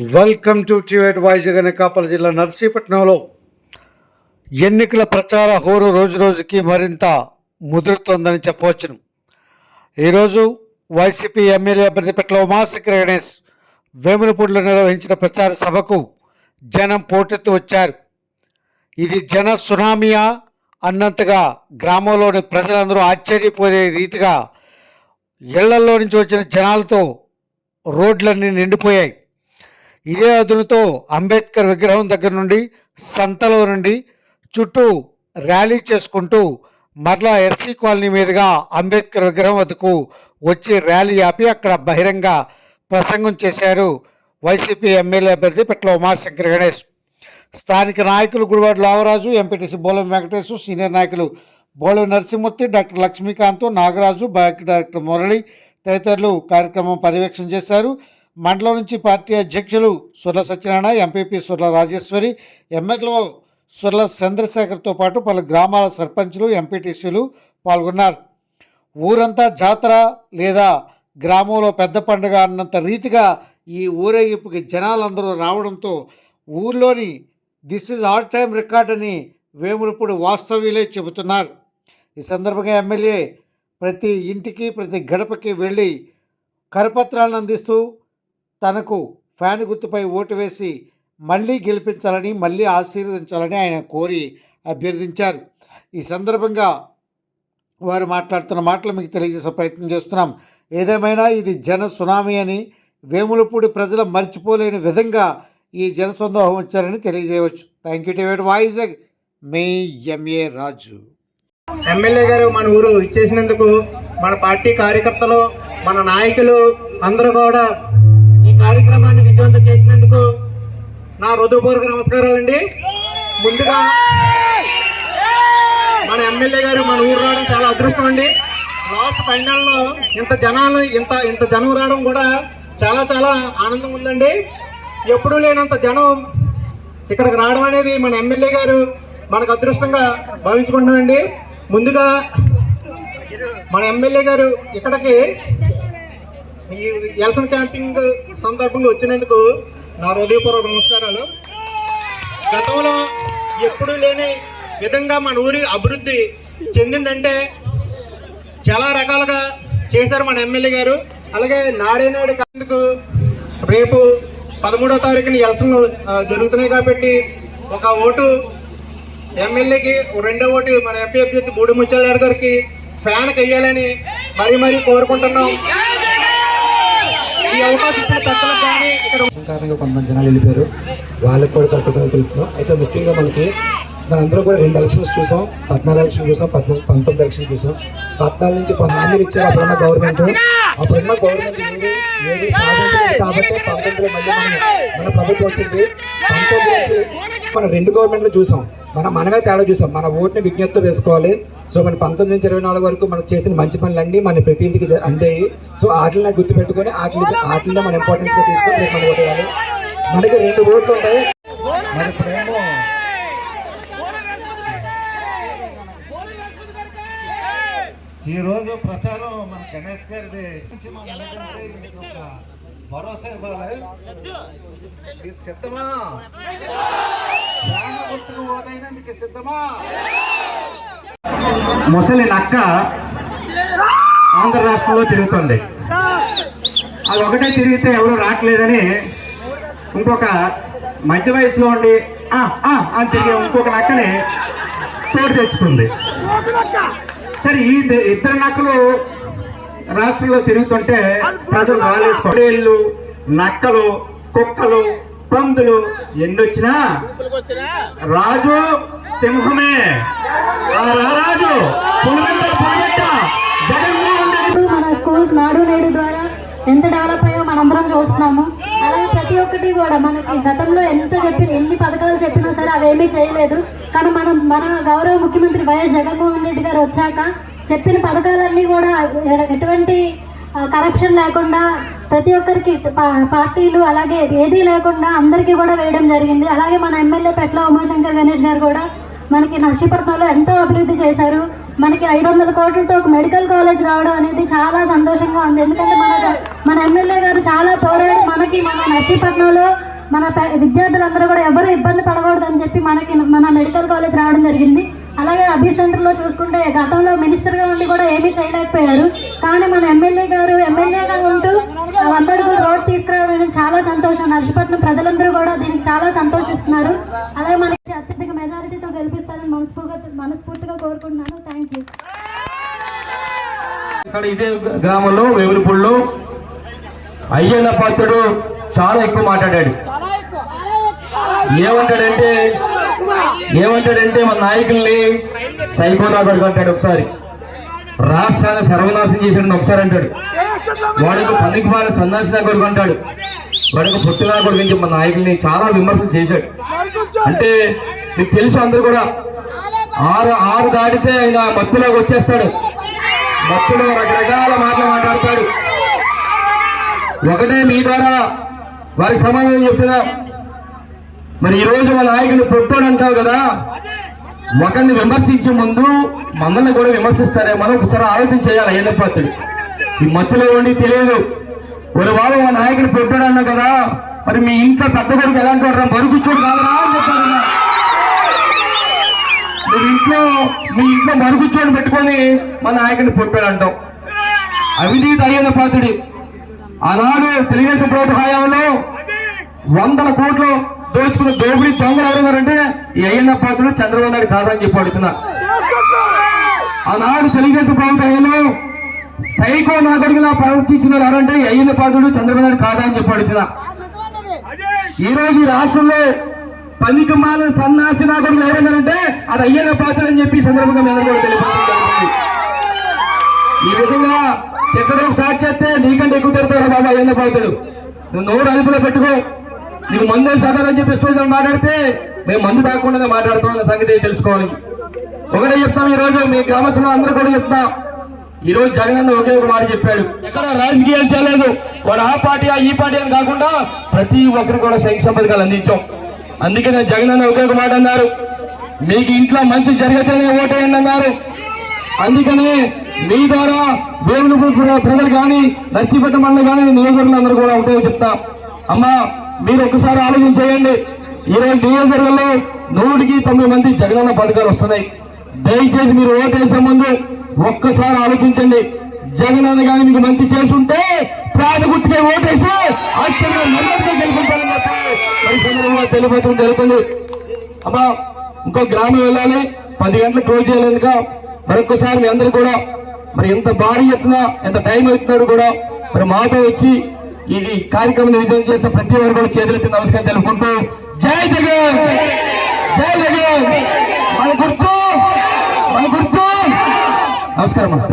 Welcome to టివేట్ అనే అనకాపల్లి జిల్లా నర్సీపట్నంలో ఎన్నికల ప్రచార హోరు రోజు రోజుకి మరింత ముదురుతోందని చెప్పవచ్చును. ఈరోజు వైసీపీ ఎమ్మెల్యే అభ్యర్థిపట్ల ఉమాశంకర్ గణేష్ వేములపూడిలో నిర్వహించిన ప్రచార సభకు జనం పోటెత్తు వచ్చారు. ఇది జన సునామియా అన్నంతగా గ్రామంలోని ప్రజలందరూ ఆశ్చర్యపోయే రీతిగా ఇళ్ళలో నుంచి వచ్చిన జనాలతో రోడ్లన్నీ నిండిపోయాయి. ఇదే అదునుతో అంబేద్కర్ విగ్రహం దగ్గర నుండి సంతలో నుండి చుట్టూ ర్యాలీ చేసుకుంటూ మరలా ఎస్సీ కాలనీ మీదుగా అంబేద్కర్ విగ్రహం వద్దకు వచ్చి ర్యాలీ ఆపి అక్కడ బహిరంగ ప్రసంగం చేశారు వైసీపీ ఎమ్మెల్యే అభ్యర్థి పెట్ల ఉమాశంకర్ గణేష్. స్థానిక నాయకులు గుడివాడ లావరాజు ఎంపీటీసీ బోలం వెంకటేశు సీనియర్ నాయకులు Bolam Narasimhamurthy doctor Lakshmikanth Nagaraju bank director Murali తదితరులు కార్యక్రమం పర్యవేక్షణ చేశారు. మండలం నుంచి పార్టీ అధ్యక్షులు సుర్ల సత్యనారాయణ ఎంపీపీ సుర్ల రాజేశ్వరి ఎమ్మెల్యే సుర్ల చంద్రశేఖర్తో పాటు పలు గ్రామాల సర్పంచులు ఎంపీటీసీలు పాల్గొన్నారు. ఊరంతా జాతర లేదా గ్రామంలో పెద్ద పండుగ అన్నంత రీతిగా ఈ ఊరేగింపుకి జనాలందరూ రావడంతో ఊర్లోని this is all time record అని వేములపూడి వాస్తవ్యులే చెబుతున్నారు. ఈ సందర్భంగా ఎమ్మెల్యే ప్రతి ఇంటికి ప్రతి గడపకి వెళ్ళి కరపత్రాలను అందిస్తూ తనకు ఫ్యాన్ గుర్తుపై ఓటు వేసి మళ్ళీ గెలిపించాలని మళ్ళీ ఆశీర్వదించాలని ఆయన కోరి అభ్యర్థించారు. ఈ సందర్భంగా వారు మాట్లాడుతున్న మాటలు మీకు తెలియజేసే ప్రయత్నం చేస్తున్నాం. ఏదేమైనా ఇది జన సునామీ అని వేములపూడి ప్రజలు మర్చిపోలేని విధంగా ఈ జన సందోహం వచ్చారని తెలియజేయవచ్చు. థ్యాంక్ యూ టు వైజాగ్ మే ఎంఏ రాజు ఎమ్మెల్యే గారు మన ఊరు ఇచ్చేసినందుకు మన పార్టీ కార్యకర్తలు మన నాయకులు అందరూ కూడా కార్యక్రమాన్ని విజయవంతం చేసినందుకు నా హృదయపూర్వక నమస్కారాలండి. ముందుగా మన ఎమ్మెల్యే గారు మన ఊరు రావడం చాలా అదృష్టం అండి. లాస్ట్ ఫైనల్లో ఇంత జనాలు ఇంత ఇంత జనం రావడం కూడా చాలా చాలా ఆనందం ఉందండి. ఎప్పుడూ లేనంత జనం ఇక్కడికి రావడం అనేది మన ఎమ్మెల్యే గారు మనకు అదృష్టంగా భావించుకుంటున్నామండి ముందుగా మన ఎమ్మెల్యే గారు ఇక్కడికి ఈ ఎలక్షన్ క్యాంపింగ్ సందర్భంగా వచ్చినందుకు నా హృదయపూర్వక నమస్కారాలు. గతంలో ఎప్పుడూ లేని విధంగా మన ఊరి అభివృద్ధి చెందిందంటే చాలా రకాలుగా చేశారు మన ఎమ్మెల్యే గారు. అలాగే నాడే నాడు కాందుకు రేపు పదమూడో తారీఖున ఎలక్షన్ జరుగుతున్నాయి కాబట్టి ఒక ఓటు ఎమ్మెల్యేకి రెండో ఓటు మన ఎంపీ అభ్యర్థి బూడి ముచ్చాల గారికి ఫ్యాన్ వేయాలని మరీ మరీ కోరుకుంటున్నాం. కారణంగా కొంతమంది జనాలు వెళ్ళిపోయారు. వాళ్ళకి కూడా చక్కగా తెలుస్తున్నాం అయితే ముఖ్యంగా మనకి మనందరం కూడా రెండు ఎలక్షన్స్ చూసాం. పద్నాలుగు ఎలక్షన్ చూసాం. పద్నాలుగు పంతొమ్మిది ఎలక్షన్ చూసాం. పద్నాలుగు నుంచి పంతొమ్మిది ఇచ్చారు అప్పుడున్న గవర్నమెంట్ అప్పుడున్న గవర్నమెంట్ ఏది కాబట్టి పంతొమ్మిదిలో మళ్ళీ మన ప్రభుత్వం వచ్చింది. పంతొమ్మిది మనం రెండు గవర్నమెంట్లు చూసాం. మనం మనమే తేడా చూసాం. మన ఓటుని విజ్ఞప్తి వేసుకోవాలి. సో మన పంతొమ్మిది నుంచి ఇరవై నాలుగు వరకు మనం చేసిన మంచి పనులన్నీ మన ప్రతి ఇంటికి అందాయి. సో వాటిని గుర్తుపెట్టుకొని వాటిని వాటిని మనం ఇంపార్టెన్స్గా తీసుకొని రేపు మనం ఓటు వేయాలి మనకి రెండు ఓట్లు ఉంటాయి. ఈ రోజు ప్రచారం మన గణేష్ గారిది. మన భరోసా ఇవ్వాలి. మీరు సిద్ధమా? ముసలి నక్క ఆంధ్ర రాష్ట్రంలో తిరుగుతుంది. అది ఒకటే తిరిగితే ఎవరు రావట్లేదని ఇంకొక మధ్య వయసులో ఉండి "ఆ, ఆ" అని తిరిగే ఇంకొక నక్కని తోడు తెచ్చుకుంది. సరే ఈ ఇద్దరు నక్కలు రాష్ట్రంలో తిరుగుతుంటే ప్రజలు రాలేసుకోడేళ్ళు నక్కలు కుక్కలు పందులు ఎన్నొచ్చినా రాజు సింహమే. ఇప్పుడు మన స్కూల్స్ నాడు నేడు ద్వారా ఎంత డెవలప్ అయ్యో మనందరం చూస్తున్నాము. అలాగే ప్రతి ఒక్కటి కూడా మనకి గతంలో ఎంత చెప్పి ఎన్ని పథకాలు చెప్పినా సరే అవేమీ చేయలేదు. కానీ మనం మన గౌరవ ముఖ్యమంత్రి వైఎస్ జగన్మోహన్ రెడ్డి గారు వచ్చాక చెప్పిన పథకాలన్నీ కూడా ఎటువంటి కరప్షన్ లేకుండా ప్రతి ఒక్కరికి పార్టీలు అలాగే ఏదీ లేకుండా అందరికీ కూడా వేయడం జరిగింది. అలాగే మన ఎమ్మెల్యే పెట్ల ఉమాశంకర్ గణేష్ గారు కూడా మనకి నర్సీపట్నంలో ఎంతో అభివృద్ధి చేశారు. మనకి ఐదు వందల కోట్లతో ఒక మెడికల్ కాలేజ్ రావడం అనేది చాలా సంతోషంగా ఉంది. ఎందుకంటే మన మన ఎమ్మెల్యే గారు చాలా పోరాడి మనకి మన నర్సీపట్నంలో మన పే- విద్యార్థులందరూ కూడా ఎవరు ఇబ్బంది పడకూడదు అని చెప్పి మనకి మన మెడికల్ కాలేజ్ రావడం జరిగింది. అలాగే అభి సెంటర్లో చూసుకుంటే గతంలో మినిస్టర్గా ఉండి కూడా ఏమీ చేయలేకపోయారు. కానీ మన ఎమ్మెల్యే గారు ఎమ్మెల్యేగా ఉంటూ వందడుగులు రోడ్ తీసుకురావడం చాలా సంతోషం. నర్సీపట్నం ప్రజలందరూ కూడా దీనికి చాలా సంతోషిస్తున్నారు. అలాగే మనకి అత్యధిక మెజారిటీతో గెలిపిస్తారని మనస్ఫూర్తిగా మనస్ఫూర్తిగా కోరుకుంటున్నాను. థ్యాంక్ యూ ఇక్కడ ఇదే గ్రామంలో వేవులపూడిలో అయ్యన్న పాత్రుడు చాలా ఎక్కువ మాట్లాడాడు. ఏమంటాడంటే ఏమంటాడంటే మన నాయకుల్ని సైకోనా కొడుకు అంటాడు ఒకసారి. రాష్ట్రాన్ని సర్వనాశనం చేశాడని ఒకసారి అంటాడు. వాడికి పనికి మాల సన్నాసిన కొడుకు అంటాడు వాడికి పొత్తులా కొడుకు మన నాయకుల్ని చాలా విమర్శలు చేశాడు. అంటే మీకు తెలుసు అందరూ కూడా ఆరు ఆరు దాటితే ఆయన మత్తులోకి వచ్చేస్తాడు. మత్తులో రకరకాల మాటలు మాట్లాడతాడు. ఒకటే మీ ద్వారా వారికి సమాధానం చెప్తున్నా. మరి ఈ రోజు మన నాయకుడు పొట్టోడు అంటావు కదా? ఒకరిని విమర్శించే ముందు మనల్ని కూడా విమర్శిస్తారే. మనం ఒకసారి ఆలోచన చేయాలి అయ్యన్న ఈ మత్తులో ఉండి తెలియదు. ఒక బాబు మన నాయకుడు పొట్టోడు అన్నావు కదా? మరి మీ ఇంట్లో పెద్ద కొడుకు ఎలాంటి వాడు మరుగుచ్చోడు కాదరా అని చెప్పారు మీరు ఇంట్లో మీ ఇంట్లో మరుగుచ్చోని పెట్టుకొని మా నాయకుడిని పుట్టాడు అంటాం అవినీతి అయ్యన్న పాత్రుడి. ఆనాడు తెలుగుదేశం ప్రభుత్వ హయాంలో వందల కోట్లు దోచుకున్న దోపిడీ దొంగలు ఎవరున్నారంటే ఈ అయ్యన్న పాత్రుడు చంద్రబాబు నాయుడు కాదని చెప్పి అడుగుతున్నా. ఆనాడు తెలుగుదేశం ప్రభుత్వ సైకో నా కొడుకులా ప్రవర్తించిన ఎవరంటే ఈ అయ్యన్న పాత్రుడు చంద్రబాబు నాయుడు కాదా అని చెప్పి అడుగుతున్నా. ఈరోజు ఈ రాష్ట్రంలో పనికి మాలిన సన్నాసి నా ఎవరన్నారంటే అది అయ్యన్న పాత్ర అని చెప్పి సందర్భంగా మీద కూడా తెలియపరచడం ఈ విధంగా తిట్టడం స్టార్ట్ చేస్తే నీకంటే ఎక్కువ తిడతారా బాబా అయ్యన్న పాత్రుడు. నువ్వు నోరు అదుపులో పెట్టుకో. నీకు మందు సదాలని చెప్పి ఇష్టం మాట్లాడితే మేము మందు తాగకుండానే మాట్లాడుతాం అన్న సంగతి తెలుసుకోవాలి. ఒకటే చెప్తాం ఈ రోజు మీ గ్రామస్తులు అందరూ కూడా చెప్తాం. ఈరోజు జగన్ అన్న ఒకే ఒక మాట చెప్పాడు. ఎక్కడ రాజకీయాలు చేయలేదు. వాడు ఆ పార్టీ ఆ ఈ పార్టీ అని కాకుండా ప్రతి ఒక్కరు కూడా సంక్షేమ పథకాలు అందించాం. అందుకే నేను జగన్ అన్న ఒకే ఒక మాట అన్నారు. మీకు ఇంట్లో మంచి జరిగితేనే ఓటేయండి అన్నారు. అందుకని మీ ద్వారా దేవుని ప్రజలు కానీ నర్సీపట్నం మండలి కానీ నియోజకవర్గంలో అందరూ కూడా ఒకటే చెప్తా. అమ్మా మీరు ఒకసారి ఆలోచన చేయండి ఈరోజు నియోజకవర్గంలో నూటికి తొమ్మిది మంది జగనన్న పథకాలు వస్తున్నాయి. దయచేసి మీరు ఓటేసే ముందు ఒక్కసారి ఆలోచించండి. జగన్ అన్న కానీ మీకు మంచి చేసుంటే ప్రాణ గుర్తుకే ఓటేసి అత్యంత మెల్లగా జరుగుతుంది. అమ్మా ఇంకో గ్రామం వెళ్ళాలి. పది గంటలకు క్లోజ్ చేయాలి మరొకసారి మీ అందరూ కూడా మరి ఎంత భారీ ఎత్తున ఎంత టైం అవుతున్నాడు కూడా మరి మాతో వచ్చి ఈ కార్యక్రమం విజయం చేసిన ప్రతి వారు కూడా చేతులెత్తి నమస్కారం తెలుపుకుంటూ జై జగన్! జై జగన్! మన గుర్తు! మన గుర్తు! నమస్కారం అమ్మా